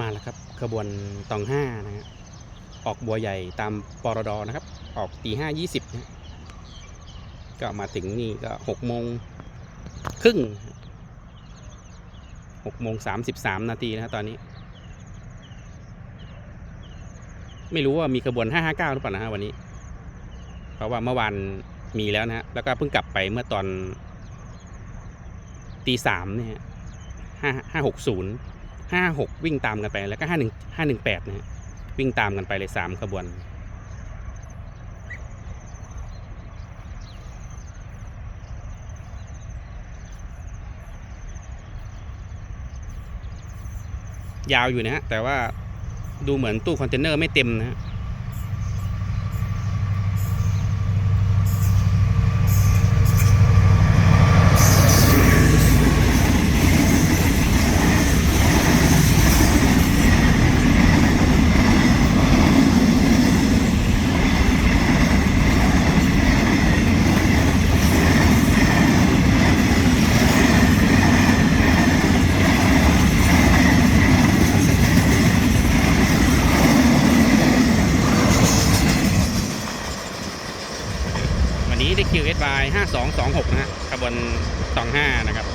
มาแล้วครับขบวนตองห้านะฮะออกบัวใหญ่ตามปรดนะครับ ออกตีห้ายี่สิบนะฮะก็มาถึงนี่ก็หกโมงครึ่งหกโมงสามสิบสามนาทีนะตอนนี้ ไม่รู้ว่ามีขบวนห้าห้าเก้าหรือเปล่านะฮะวันนี้ เพราะว่าเมื่อวานมีแล้วนะฮะแล้วก็เพิ่งกลับไปเมื่อตอนตีสามเนี่ยห้าห้าหกศูนย์ ห้าหกวิ่งตามกันไปแล้วก็ห้าหนึ่งห้าหนึ่งแปดนะฮะวิ่งตามกันไปเลยสามขบวนยาวอยู่นะฮะแต่ว่าดูเหมือนตู้คอนเทนเนอร์ไม่เต็มนะฮะ นี้ได้คิวเอสบายห้าสองสองหกนะฮะขบวนสองห้านะครับ